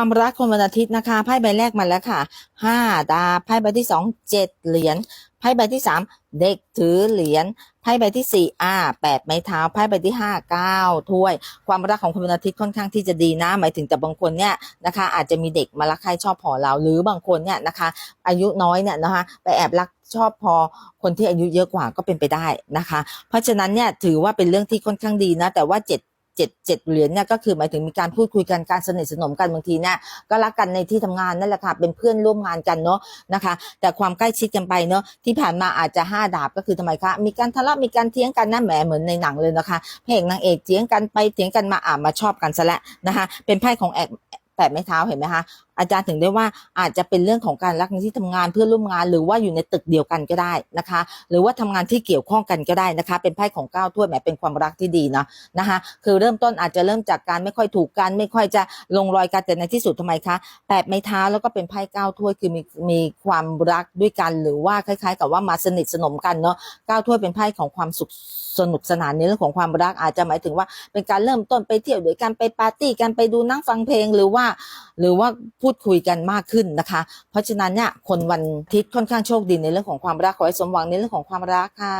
ความรักคนวันอาทิตย์นะคะไพ่ใบแรกมาแล้วค่ะห้าดาไพ่ใบที่สองเจ็ดเหรียญไพ่ใบที่สามเด็กถือเหรียญไพ่ใบที่สี่อ่าแปดไม้เท้าไพ่ใบที่ห้าเก้าถ้วย ความรักของคนวันอาทิตย์ค่อนข้างที่จะดีนะหมายถึงแต่บางคนเนี่ยนะคะ อาจจะมีเด็กมารักใครชอบพอเราหรือบางคนเนี่ยนะคะ อายุน้อยเนี่ยนะคะไปแอบรักชอบพอคนที่อายุเยอะกว่าก็เป็นไปได้นะคะ เพราะฉะนั้นเนี่ยถือว่าเป็นเรื่องที่ค่อนข้างดีนะ แต่ว่าเจ็ด เจ็ดเจ็ดเหรียญเนี่ยก็คือหมายถึงมีการพูดคุยกันการสนิทสนมกันบางทีเนี่ยก็รักกันในที่ทำงานนั่นแหละค่ะเป็นเพื่อนร่วมงานกันเนาะนะคะ แต่ความใกล้ชิดกันไปเนาะที่ผ่านมาอาจจะห้าดาบก็คือทำไมคะมีการทะเลาะมีการเถียงกันนะแหมเหมือนในหนังเลยนะคะพระเอกนางเอกเถียงกันไปเถียงกันมาอ่ามาชอบกันซะแล้วนะคะเป็นไพ่ของแอกแปดไม้เท้าเห็นไหมคะ อาจารย์ถึงได้ว่าอาจจะเป็นเรื่องของการรักในที่ทำงานเพื่อนร่วมงาน หรือว่าอยู่ในตึกเดียวกันก็ได้นะคะ หรือว่าทำงานที่เกี่ยวข้องกันก็ได้นะคะ เป็นไพ่ของเก้าถ้วยแหมเป็นความรักที่ดีเนาะนะคะ คือเริ่มต้นอาจจะเริ่มจากการไม่ค่อยถูกกัน ไม่ค่อยจะลงรอยกันแต่ในที่สุดทำไมคะแปดไม้เท้าแล้วก็เป็นไพ่เก้าถ้วยคือมีมีความรักด้วยกัน หรือว่าคล้าย ๆ กับว่ามาสนิทสนมกันเนาะเก้าถ้วยเป็นไพ่ของความสุขสนุกสนานในเรื่องของความรักอาจจะหมายถึงว่าเป็นการเริ่มต้นไปเที่ยวด้วยกันไปปาร์ตี้กันไปดูนั่งฟังเพลงหรือว่า หรือว่าพูดคุยกันมากขึ้นนะคะ เพราะฉะนั้นเนี่ยคนวันทิศค่อนข้างโชคดีในเรื่องของความรักขอให้สมหวังในเรื่องของความรักค่ะ